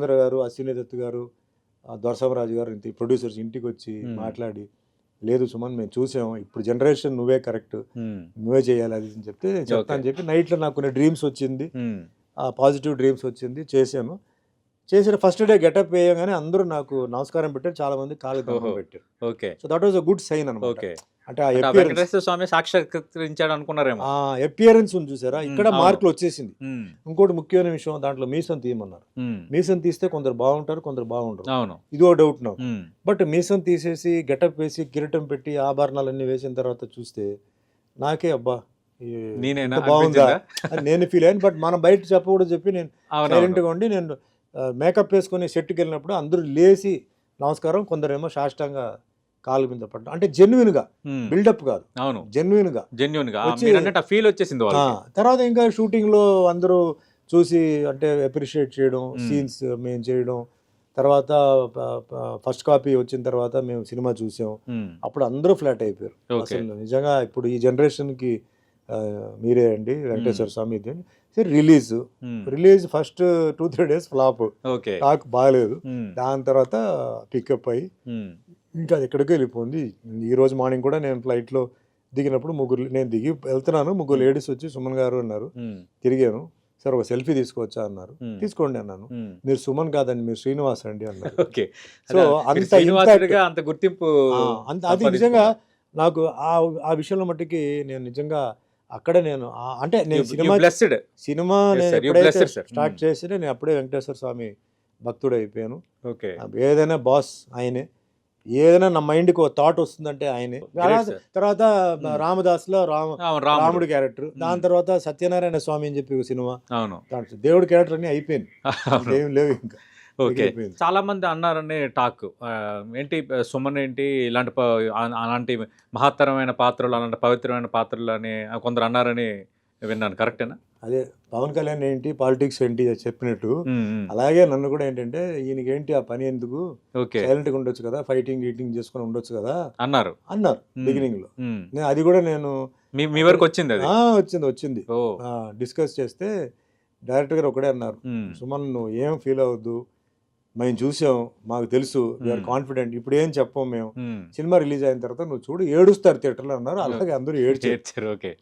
చంద్ర గారు అశ్విని దత్ గారు దొరసమరాజు గారు ఇంత ప్రొడ్యూసర్స్ ఇంటికి వచ్చి. మాట్లాడి లేదు సుమన్ మేము చూసాం. ఇప్పుడు జనరేషన్ నువ్వే కరెక్ట్ నువ్వే చేయాలి అది అని చెప్తే నేను చెప్తా అని చెప్పి నైట్లో నాకు కొన్ని డ్రీమ్స్ వచ్చింది. పాజిటివ్ డ్రీమ్స్ వచ్చింది చేశాను. చేసిన ఫస్ట్ డే గెటప్ వేయగానే అందరూ నాకు నమస్కారం పెట్టారు. చాలా మంది ఓహో. పెట్టారు. Okay. So that was a good sign అనమాట ఓకే. అంటే ఆ స్వామి సాక్షాత్కరించాడు అనుకున్నారేమో. ఆ అపియరెన్స్ ఉంది చూసారా? ఇక్కడ. మార్కులు వచ్చేసింది. ఇంకోటి ముఖ్యమైన విషయం దాంట్లో మీసం తీయమన్నారు. ఉమ్, మీసం తీస్తే కొందరు బాగుంటారు కొందరు బాగుంటారు అవును. ఇదో డౌట్ నాకు. బట్ మీసం తీసేసి గెటప్ వేసి కిరీటం పెట్టి ఆభరణాలన్నీ వేసిన తర్వాత చూస్తే నాకే అబ్బా నేనేనా? ఇంత బాగుందా? నేను ఫీల్ అయ్యాను. బట్ మనం బయట చెప్పకూడదు చెప్పి నేను సైలెంట్గా ఉండి నేను మేకప్ వేసుకొని సెట్కి వెళ్ళినప్పుడు అందరూ లేచి నమస్కారం కొందరేమో సాష్టాంగా కాలు మీద పడ్డం. అంటే జెన్యున్గా ఉమ్, బిల్డప్ కాదు. అవును. జెన్యున్గా అన్నట్టు ఆ ఫీల్ వచ్చేసింది తర్వాత ఇంకా షూటింగ్లో అందరూ చూసి అంటే అప్రిషియేట్ చేయడం. సీన్స్ మేము చేయడం. తర్వాత ఫస్ట్ కాపీ వచ్చిన తర్వాత మేము సినిమా చూసాం. అప్పుడు అందరూ ఫ్లాట్ అయిపోయారు. అసలు నిజంగా ఇప్పుడు ఈ జనరేషన్కి మీరే అండి వెంకటేశ్వర స్వామి ఇది. సరే release. Release first two three days flop. Okay. Talk బాగాలేదు. దాని తర్వాత పికప్ అయ్యి ఇంకా అది ఎక్కడికి వెళ్ళిపోయింది. ఈ రోజు మార్నింగ్ కూడా నేను ఫ్లైట్లో దిగినప్పుడు ముగ్గురు నేను దిగి వెళ్తున్నాను. ముగ్గురు లేడీస్ వచ్చి సుమన్ గారు అన్నారు. తిరిగాను. సార్ ఒక సెల్ఫీ తీసుకోవచ్చా? అన్నారు. తీసుకోండి అన్నాను. మీరు సుమన్ కాదండి మీరు శ్రీనివాస్ అండి అన్నారు. ఓకే. సో అంత అంత గుర్తింపు అంత అది నిజంగా నాకు ఆ ఆ విషయంలో మట్టికి నేను నిజంగా అక్కడే నేను అంటే నేను సినిమా సినిమా. Start Mm. చేసి నేను అప్పుడే వెంకటేశ్వర స్వామి భక్తుడు అయిపోయాను ఓకే ఏదైనా బాస్ ఆయనే ఏదైనా నా మైండ్కి ఒక థాట్ వస్తుందంటే ఆయనే తర్వాత- sir. తర్వాత Mm. రామదాస్లో రామ రాముడు క్యారెక్టర్ దాని Mm. తర్వాత సత్యనారాయణ స్వామి అని చెప్పి ఒక సినిమా దేవుడి క్యారెక్టర్ అన్ని అయిపోయింది. ఏం లేవు ఇంకా ఓకే. చాలా మంది అన్నారని టాక్. ఏంటి సుమన్ ఏంటి ఇలాంటి అలాంటి మహత్తరమైన పాత్రలు అలాంటి పవిత్రమైన పాత్రలు అని కొందరు అన్నారని విన్నాను. కరెక్టేనా? అదే పవన్ కళ్యాణ్ ఏంటి పాలిటిక్స్ ఏంటి చెప్పినట్టు. అలాగే నన్ను కూడా ఏంటంటే ఈయనకి ఏంటి ఆ పని ఎందుకు? ఓకే. సైలెంట్గా ఉండొచ్చు కదా ఫైటింగ్ గీటింగ్ చేసుకొని ఉండొచ్చు కదా? అన్నారు. అన్నారు బిగినింగ్లో అది కూడా నేను మీ మీ వరకు వచ్చింది వచ్చింది వచ్చింది. డిస్కస్ చేస్తే డైరెక్టర్ గారు ఒకటే అన్నారు. సుమన్ నువ్వు ఏం ఫీల్ అవ్వద్దు మేము చూసాం మాకు తెలుసు వీఆర్ Hmm. కాన్ఫిడెంట్ ఇప్పుడు ఏం చెప్పం మేము? ఉమ్. సినిమా రిలీజ్ అయిన తర్వాత నువ్వు చూడు ఏడుస్తారు థియేటర్లో అన్నారు. అలాగే అందరూ ఏడ్చారు ఓకే.